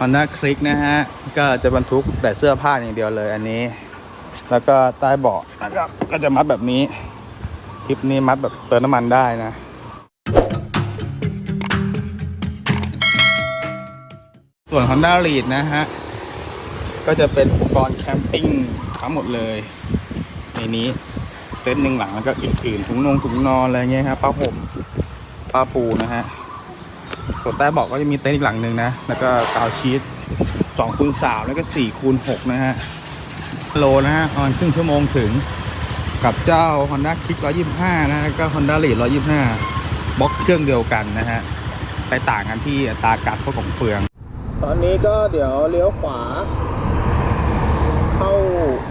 Honda Click นะฮะ ก็จะบรรทุกแต่เสื้อผ้าอย่างเดียวเลยอันนี้ แล้วก็ใต้เบาะนะครับก็จะมัดแบบนี้คลิปนี้มัดแบบเติมน้ำมันได้นะส่วน Honda Lead นะฮะ ก็จะเป็นอุปกรณ์แคมปิ้งทั้งหมดเลย ในนี้เต็นท์หนึ่งหลังแล้วก็อื่นๆถุงนงถุงนอนอะไรเงี้ยครับผ้าห่มผ้าปูนะฮะ ส่วนใต้บอกก็จะมีเต็นท์อีกหลังหนึ่งนะ แล้วก็กาวชีต2คูณ3แล้วก็4คูณ6นะฮะโลนะฮะออนครึ่งชั่วโมงถึงกับเจ้า Honda Kick 125 นะฮะแล้วก็ Honda Lead 125บล็อกเครื่องเดียวกันนะฮะไปต่างกันที่ตาการเข้าของเฟือง ตอนนี้ก็เดี๋ยวเลี้ยวขวา เข้า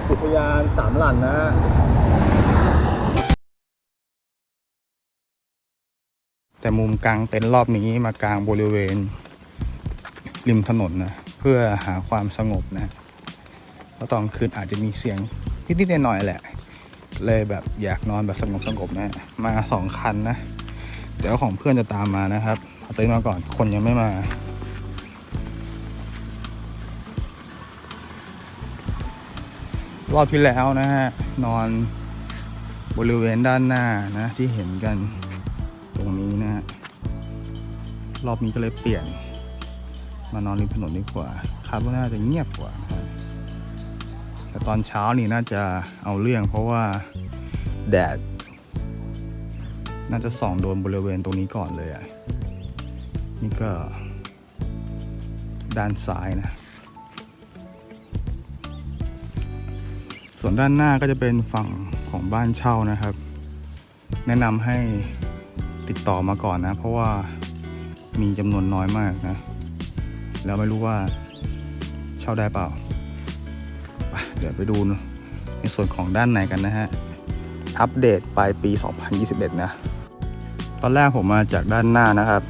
อุทยานสามหลันนะฮะ แต่มุมกลางเต็นท์รอบนี้มากลางบริเวณ ริมถนนนะเพื่อหาความสงบนะเพราะตอนคืนอาจจะมีเสียงนิดๆหน่อยๆแหละ เลยแบบอยากนอนแบบสงบสงบๆนะมาสองคันนะเดี๋ยวของเพื่อนจะตามมานะครับเอาเต็นท์มาก่อนคนยังไม่มารอบที่แล้วนะฮะ นอนบริเวณด้านหน้านะที่เห็นกัน รอบนี้ก็เลยเปลี่ยน มานอนริมถนนดีกว่าคาดว่าน่าจะเงียบกว่านะฮะแต่ตอนเช้านี่น่าจะเอาเรื่อง เพราะว่าแดด น่าจะส่องโดนบริเวณตรงนี้ก่อนเลยอะนี่ก็ ด้านซ้ายนะ ส่วนด้านหน้าก็จะเป็นฝั่งของบ้านเช่านะครับ แนะนำให้ติดต่อมาก่อนนะ เพราะว่า มีจำนวนน้อยมากนะ แล้วไม่รู้ว่าเช่าได้เปล่า เดี๋ยวไปดูในส่วนของด้านในกันนะฮะ อัปเดตปลายปี 2021 นะ ตอนแรกผมมาจากด้านหน้านะครับ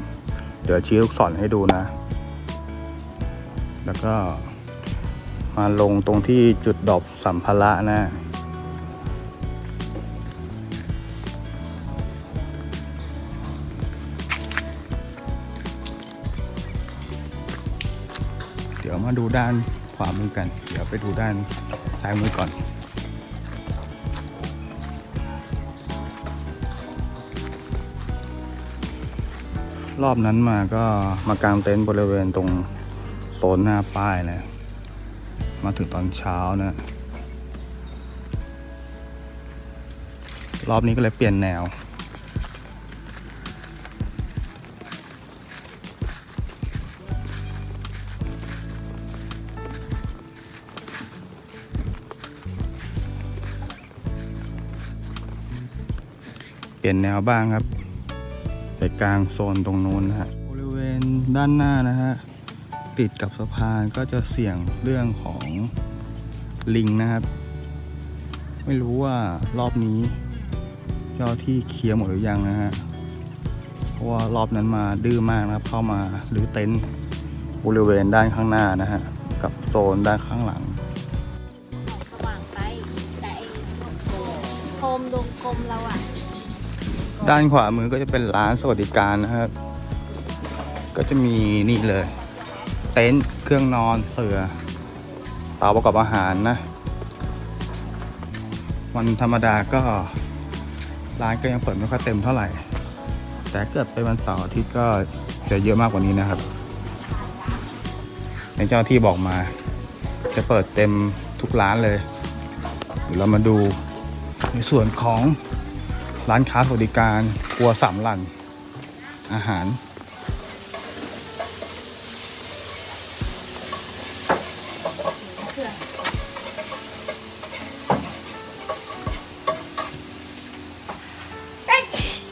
เดี๋ยวชี้ลูกศรให้ดูนะ แล้วก็มาลงตรงที่จุดดอปสัมภาระนะ ดี๋ยวมาดูด้านขวามือกัน เดี๋ยวไปดูด้านซ้ายมือก่อน รอบนั้นมาก็มากางเต็นท์บริเวณตรงโซนหน้าป้ายนะมาถึงตอนเช้านะ รอบนี้ก็เลยเปลี่ยนแนว ลี่ยนแนวบ้างครับไปกลางโซนตรงนู้นนะฮะบริเวณด้านหน้านะฮะติดกับสะพานก็จะเสี่ยงเรื่องของลิงนะครับ ไม่รู้ว่ารอบนี้ เจ้าที่เคลียร์หมดหรือยังนะฮะเพราะว่ารอบนั้นมาดื้อมากนะครับ เข้ามาหรือเต็นท์บริเวณด้านข้างหน้านะฮะกับโซนด้านข้างหลังสว่างไปแต่ไอ้โคมดวงกลมเราอะ ด้านขวามือก็จะเป็นร้านสวัสดิการนะครับ ก็จะมีนี่เลย เต็นท์เครื่องนอนเสือเตาประกอบอาหารนะ วันธรรมดาก็ร้านก็ยังเปิดไม่ค่อยเต็มเท่าไหร่ แต่เกิดไปวันเสาร์อาทิตย์ก็จะเยอะมากกว่านี้นะครับในเจ้าหน้าที่บอกมา จะเปิดเต็มทุกร้านเลย เดี๋ยวเรามาดูในส่วนของ ร้านค้าสวัสดิการครัวสามหลันอาหาร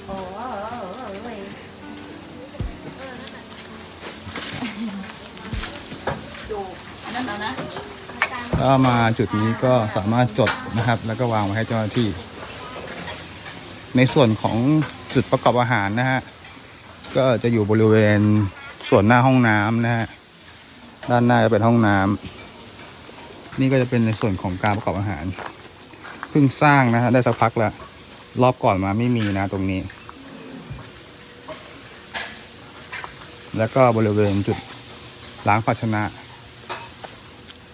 โอ้ยก็มาจุดนี้ก็สามารถจดนะครับ แล้วก็วางไว้ให้เจ้าหน้าที่ ในส่วนของจุดประกอบอาหารนะฮะ ก็จะอยู่บริเวณส่วนหน้าห้องน้ำนะฮะ ด้านหน้าจะเป็นห้องน้ำนี่ก็จะเป็นในส่วนของการประกอบอาหาร เพิ่งสร้างนะฮะได้สักพักแล้วรอบก่อนมาไม่มีนะตรงนี้ แล้วก็บริเวณจุดล้างภาชนะ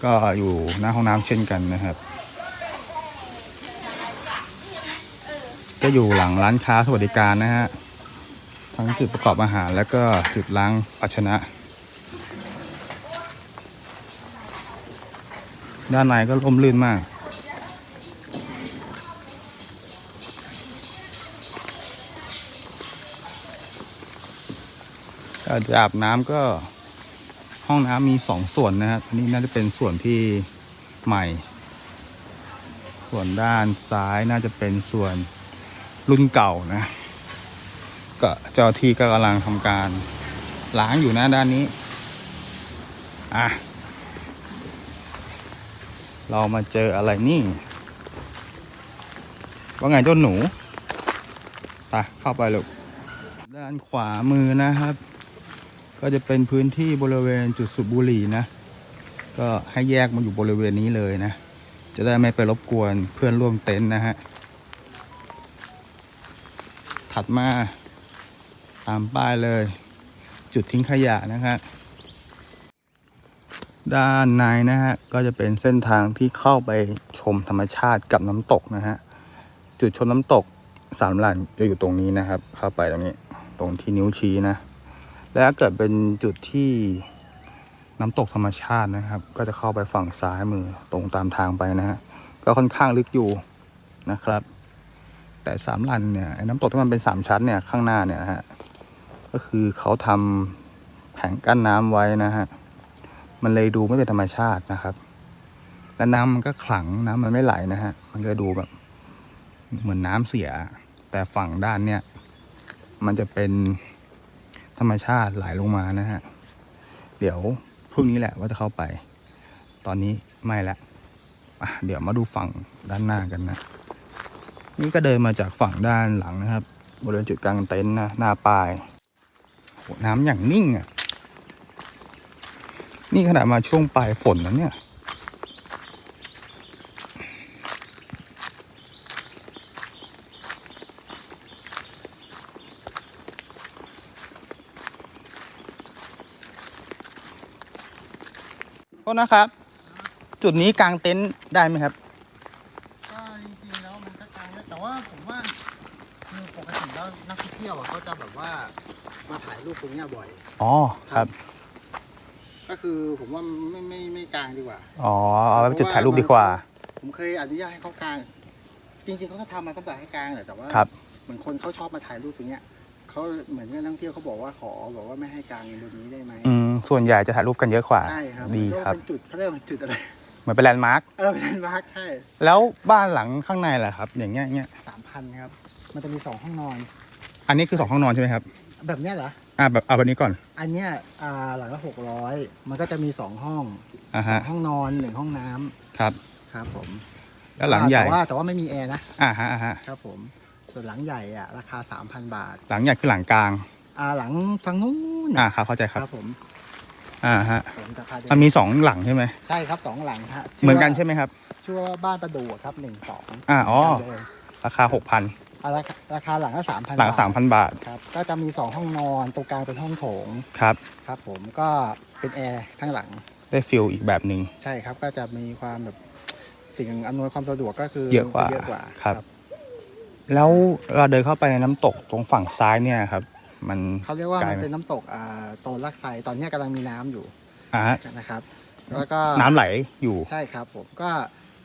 ก็อยู่หน้าห้องน้ำเช่นกันนะครับ ก็อยู่หลังร้านค้าสวัสดิการนะฮะ ทั้งจุดประกอบอาหารแล้วก็จุดล้างภาชนะ ด้านในก็ร่มรื่นมากก็จะอาบน้ำก็ห้องน้ำมีสองส่วนนะครับอันนี้น่าจะเป็นส่วนที่ใหม่ ส่วนด้านซ้ายน่าจะเป็นส่วน รุ่นเก่านะ ก็เจ้าที่ก็กำลังทำการล้างอยู่นะด้านนี้ อะ เรามาเจออะไรนี่ ว่าไงเจ้าหนูไปเข้าไปลูก ด้านขวามือนะครับ ก็จะเป็นพื้นที่บริเวณจุดสูบบุหรี่นะ ก็ให้แยกมาอยู่บริเวณนี้เลยนะ จะได้ไม่ไปรบกวนเพื่อนร่วมเต็นท์นะฮะ ถัดมาตามป้ายเลย จุดทิ้งขยะนะฮะด้านในนะฮะก็จะเป็นเส้นทางที่เข้าไปชมธรรมชาติกับน้ำตกนะฮะจุดชมน้ำตกสามหลันจะอยู่ตรงนี้นะครับ เข้าไปตรงนี้ตรงที่นิ้วชี้นะ และเกิดเป็นจุดที่น้ำตกธรรมชาตินะครับ ก็จะเข้าไปฝั่งซ้ายมือตรงตามทางไปนะฮะก็ค่อนข้างลึกอยู่นะครับ แต่สามลันเนี่ยน้ำตกที่มันเป็นสามชั้นเนี่ยข้างหน้าเนี่ยฮะก็คือเขาทำแผงกั้นน้ำไว้นะฮะมันเลยดูไม่เป็นธรรมชาตินะครับ และน้ำมันก็ขลังน้ำมันไม่ไหลนะฮะมันก็ดูแบบเหมือนน้ำเสีย แต่ฝั่งด้านเนี่ยมันจะเป็นธรรมชาติไหลลงมานะฮะเดี๋ยวพรุ่งนี้แหละว่าจะเข้าไป ตอนนี้ไม่ละเดี๋ยวมาดูฝั่งด้านหน้ากันนะ นี่ก็เดินมาจากฝั่งด้านหลังนะครับ บริเวณจุดกลางเต็นท์นะหน้าป้ายน้ำอย่างนิ่งอะ นี่ขนาดมาช่วงปลายฝนแล้วเนี่ยโทษนะครับ จุดนี้กลางเต็นท์ได้ไหมครับ นี้ยบ่อย อ๋อครับ ก็คือผมว่าไม่ไม่ไม่กลางดีกว่า อ๋อเอาไว้เป็นจุดถ่ายรูปดีกว่า ผมเคยอนุญาตให้เขากลาง จริงๆเขาก็ทำมาตั้งแต่ให้กลางแหละแต่ว่าครับ เหมือนคนเขาชอบมาถ่ายรูปตรงเนี้ยเขาเหมือนกับนักท่องเที่ยวเขาบอกว่าขอบอกว่าไม่ให้กลางบนนี้ได้ไหมอืมส่วนใหญ่จะถ่ายรูปกันเยอะกว่า ใช่ครับดีมันก็ครับ เป็นจุดเขาเรียกว่าเป็นจุดอะไรเหมือนเป็นแลนด์มาร์ค เออเป็นแลนด์มาร์คใช่แล้วบ้านหลังข้างในล่ะครับ อย่างเงี้ยเงี้ย สามพันครับ มันจะมีสองห้องนอน อันนี้คือสองห้องนอนใช่ไหมครับ แบบเนี้ยเหรอ อ่าแบบเอาแบบนี้ก่อน อันเนี้ยอ่าหลังละหกร้อยมันก็จะมีสองห้องอ่าฮะ ห้องนอนหนึ่งห้องน้ำครับ ครับผมแล้วหลังใหญ่ แต่ว่าแต่ว่าไม่มีแอร์นะอ่าฮะอ่าฮะ ครับผม ส่วนหลังใหญ่อะราคา3,000บาท หลังใหญ่คือหลังกลาง อ่าหลังฝั่งนู้นอ่าน่ะครับ เข้าใจครับผมอ่าฮะ ผมจะพาเดิมันมีสองหลังใช่ไหม ใช่ครับสองหลังฮะเหมือนกันใช่ไหมครับ ชื่อว่าบ้านประดูอะครับหนึ่งสองอ่าอ๋อ ราคาหกพัน ราคาราคาหลังละสามพันหลังสามพันบาทครับก็จะมีสองห้องนอนตรงกลางเป็นห้องโถงครับ ครับ ผมก็เป็นแอร์ทั้งหลังได้ฟิลอีกแบบหนึ่ง ใช่ครับ ก็จะมีความแบบสิ่งอำนวยความสะดวกก็คือเยอะกว่าเยอะกว่าครับ แล้วเราเดินเข้าไปในน้ำตกตรงฝั่งซ้ายเนี่ยครับ มันเขาเรียกว่าไกลมันไหมเป็นน้ำตกอ่าโตนลักไซตอนเนี้ยกำลังมีน้ำอยู่อ่าฮะนะครับ แล้วก็น้ำไหลอยู่ ใช่ครับ ผมก็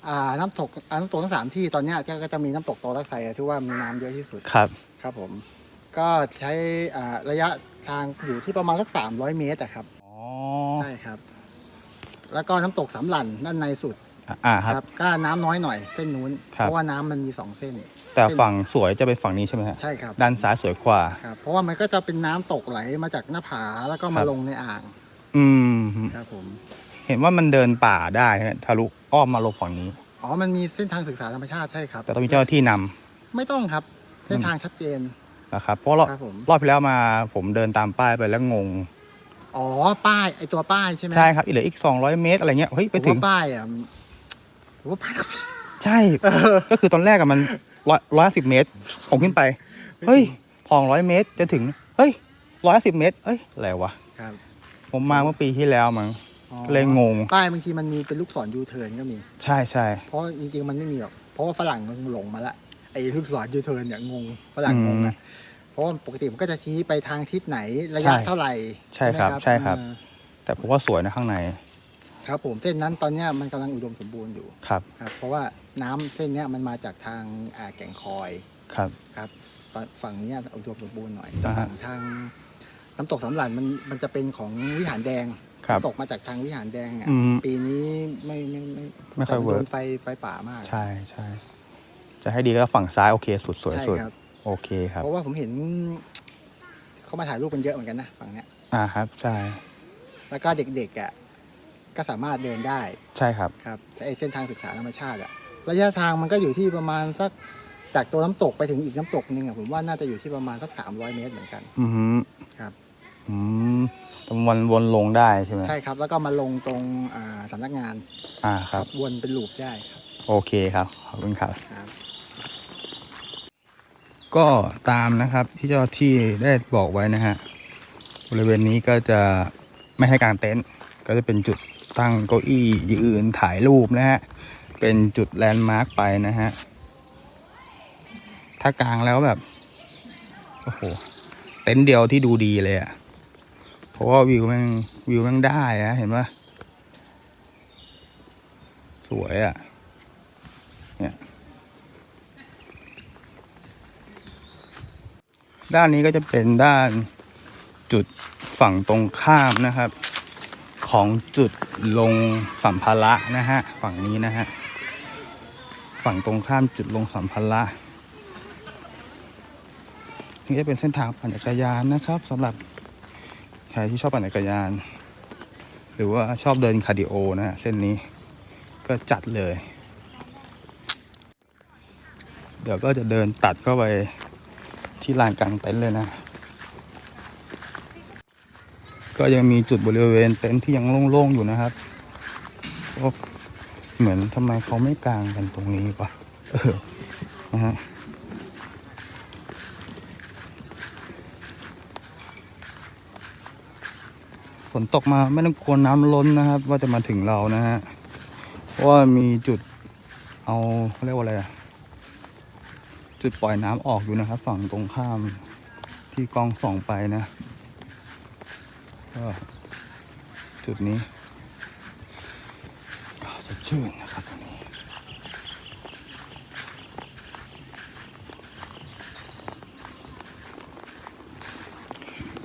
อ่าน้ำตกอ่าน้ำตกทั้งสามที่ตอนเนี้ยก็ก็จะมีน้ำตกโตลักไซที่ว่ามีน้ำเยอะที่สุด ครับ ครับผม ก็ใช้อ่าระยะทางอยู่ที่ประมาณสักสามร้อยเมตรอะครับ อ๋อ ใช่ครับ แล้วก็น้ำตกสำหลันด้านในสุดอ่าครับ ก็น้ำน้อยหน่อยเส้นนู้น ครับ เพราะว่าน้ำมันมีสองเส้น แต่ฝั่งสวยจะเป็นฝั่งนี้ใช่ไหมฮะ ใช่ครับ ด้านซ้ายสวยกว่า ครับ เพราะว่ามันก็จะเป็นน้ำตกไหลมาจากหน้าผาแล้วก็คมารับ ลงในอ่าง อืม ครับผม เห็นว่ามันเดินป่าได้ฮะทะลุอ้อมมาลงฝั่งนี้ อ๋อ มันมีเส้นทางศึกษาธรรมชาติใช่ครับ แต่ต้องมีเจ้าหน้าที่นำไม่ต้องครับ เส้นทางชัดเจน นะครับเพราะรอบครับผม รอบที่แล้วมาผมเดินตามป้ายไปแล้วงง อ๋อ ป้าย ไอตัวป้ายใช่ไหมใช่ครับอีกเหลืออีก 200 เมตรอะไรเงี้ยเฮ้ยไปผมถึงว่าป้ายอะผมว่าป้าย ใช่ ก็คือตอนแรกอะมันร้อยร้อยสิบเมตร ผมขึ้นไป เฮ้ยทองร้อยเมตรจะถึง เฮ้ยร้อยสิบเมตรเอ้ยอะไรวะ ครับเผมมาเมื่อปีที่แล้วมั้งอ๋อ ก็เลยงง ป้ายบางทีมันมีเป็นลูกศรยูเทิร์นก็มี ใช่ใช่เพราะจริงๆมันไม่มีหรอกเพราะว่าฝรั่งมันหลงมาละไอ้ลูกศรยูเทิร์นเนี่ยงงฝรั่งงงนะเพราะว่าปกติมันก็จะชี้ไปทางทิศไหนระยะเท่าไหร่ใช่ครับไหมใช่ครับอ่าแต่ผมว่าสวยนะข้างใน ครับ ผมเส้นนั้นตอนเนี้ยมันกำลังอุดมสมบูรณ์อยู่ครับครับ เพราะว่าน้ำเส้นเนี้ยมันมาจากทางอ่าแก่งคอยครับครับตอนฝั่งเนี้ยอุดมสมบูรณ์หน่อยแต่อ่าฮะฝั่งทาง น้ำตกสำหรันมันมันจะเป็นของวิหารแดงครับตกมาจากทางวิหารแดงอะอืม ปีนี้ไม่ไม่ไม่ไม่ค่อยโดเวิร์นกไฟไฟป่ามากใช่ใช่จะให้ดีก็ฝั่งซ้ายโอเคสุดสวยใช่สุด ครับ โอเคครับ เพราะว่าผมเห็นเขามาถ่ายรูปกันเยอะเหมือนกันนะฝั่งเนี้ย อ่าครับ ใช่แล้วก็เด็กๆอะก็สามารถเดินได้ใช่ครับ ครับไอเส้นทางศึกษาธรรมชาติอะระยะทางมันก็อยู่ที่ประมาณสัก จากตัวน้ำตกไปถึงอีกน้ำตกหนึ่งอะผมว่าน่าจะอยู่ที่ประมาณสัก300เมตรเหมือนกัน อือฮึครับ อืมตรงวนวนลงได้ใช่ไหมใช่ครับ แล้วก็มาลงตรงอ่าสำนักงานอ่าครับ วนเป็นลูปได้ครับโอเคครับ ขอบคุณครับ ครับ ก็ตามนะครับที่เจ้าที่ได้บอกไว้นะฮะบริเวณนี้ก็จะไม่ให้กางเต็นท์ก็จะเป็นจุดตั้งเก้าอี้ยืนถ่ายรูปนะฮะเป็นจุดแลนด์มาร์คไปนะฮะ ถ้ากลางแล้วแบบโอ้โหเต็นท์เดียวที่ดูดีเลยอะ่ะเพราะว่าวิวแม่งวิวแม่งได้นะเห็นปะสวยอะ่ะด้านนี้ก็จะเป็นด้านจุดฝั่งตรงข้ามนะครับ ของจุดลงสัมภาระนะฮะฝั่งนี้นะฮะฝั่งตรงข้ามจุดลงสัมภาระ นี่จะเป็นเส้นทางปั่นจักรยานนะครับสำหรับใครที่ชอบปั่นจักรยาน หรือว่าชอบเดินคาร์ดิโอนะเส้นนี้ก็จัดเลย เดี๋ยวก็จะเดินตัดเข้าไปที่ลานกลางเต็นท์เลยนะ ก็ยังมีจุดบริเวณเต็นท์ที่ยังโล่งๆอยู่นะครับก็เหมือนทำไมเขาไม่กางกันตรงนี้ปะเออนะฮะ ฝนตกมาไม่ต้องกลัวน้ำล้นนะครับ ว่าจะมาถึงเรานะฮะเพราะว่ามีจุดเอาเขาเรียกว่าอะไรจุดปล่อยน้ำออกอยู่นะครับ ฝั่งตรงข้ามที่กองส่องไปนะก็จุดนี้สดชื่นนะครับตรงนี้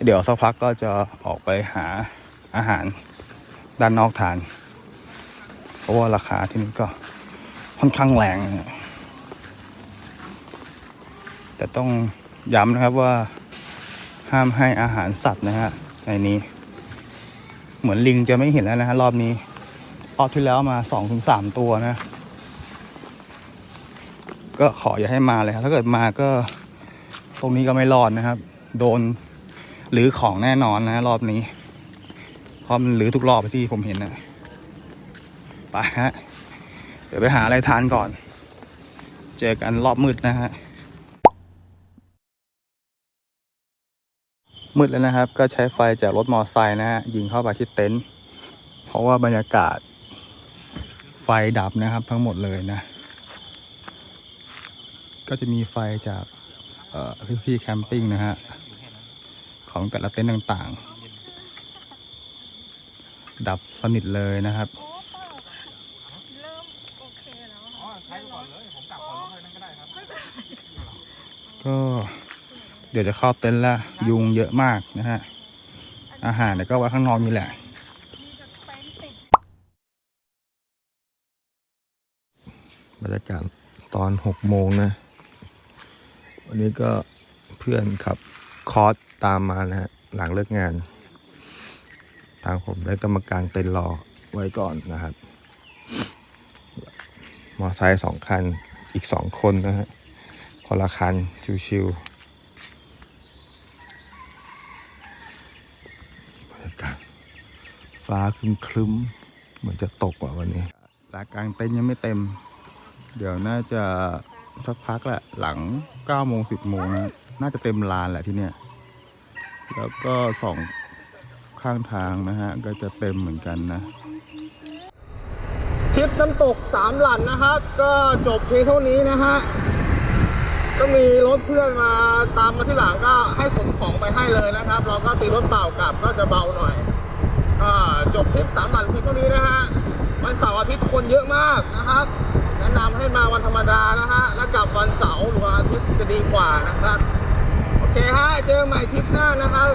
เดี๋ยวสักพักก็จะออกไปหา อาหารด้านนอกทาน เพราะว่าราคาที่นี่ก็ค่อนข้างแรงนะแต่ต้องย้ำนะครับว่าห้ามให้อาหารสัตว์นะฮะในนี้ เหมือนลิงจะไม่เห็นแล้วนะฮะรอบนี้รอบที่แล้วมาสองถึงสามตัวนะ ก็ขออย่าให้มาเลยครับถ้าเกิดมาก็ตรงนี้ก็ไม่รอดนะครับ โดนหรือของแน่นอนนะรอบนี้ เพราะมันหรือทุกรอบที่ผมเห็นนะไปฮะ เดี๋ยวไปหาอะไรทานก่อน เจอกันรอบมืดนะฮะ มืดแล้วนะครับ ก็ใช้ไฟจากรถมอเตอร์ไซค์นะฮะ ยิงเข้าไปที่เต็นท์ เพราะว่าบรรยากาศ ไฟดับนะครับ ทั้งหมดเลยนะ ก็จะมีไฟจากพี่ๆแคมปิ้งนะฮะ ของแต่ละเต็นท์ต่างๆ ดับสนิทเลยนะครับ ก็เดี๋ยวจะเข้าเต็นท์ละยุงเยอะมากนะฮะ อาหารเนี่ยก็ไว้ข้างนอกนี่แหละบรรยากาศตอนหกโมงนะ วันนี้ก็เพื่อนขับคอร์สตามมานะฮะหลังเลิกงาน ทางผมได้กรรมการเต็นท์รอไว้ก่อนนะครับ มอไซค์สองคันอีกสองคนนะฮะคนละคันชิวๆบรรยากาศฟ้าครึ้มๆเหมือนจะตกว่ะวันนี้ลากลางเต็นยังไม่เต็ม เดี๋ยวน่าจะสักพักแหละหลัง9โมง10โมงนะน่าจะเต็มลานแหละที่เนี่ย แล้วก็สอง ข้างทางนะฮะ ก็จะเต็มเหมือนกันนะทริปน้ำตกสามหลันนะครับ ก็จบเพียงเท่านี้นะฮะก็มีรถเพื่อนมาตามมาที่หลังก็ให้ขนของไปให้เลยนะครับ เราก็ตีรถเปล่ากลับก็จะเบาหน่อยก็จบทริปสามหลันเพียงเท่านี้นะฮะวันเสาร์อาทิตย์คนเยอะมากนะครับ แนะนำให้มาวันธรรมดานะฮะแล้วกลับวันเสาร์หรือวันอาทิตย์จะดีกว่านะครับโอเคฮะเจอกันใหม่ทริปหน้านะครับ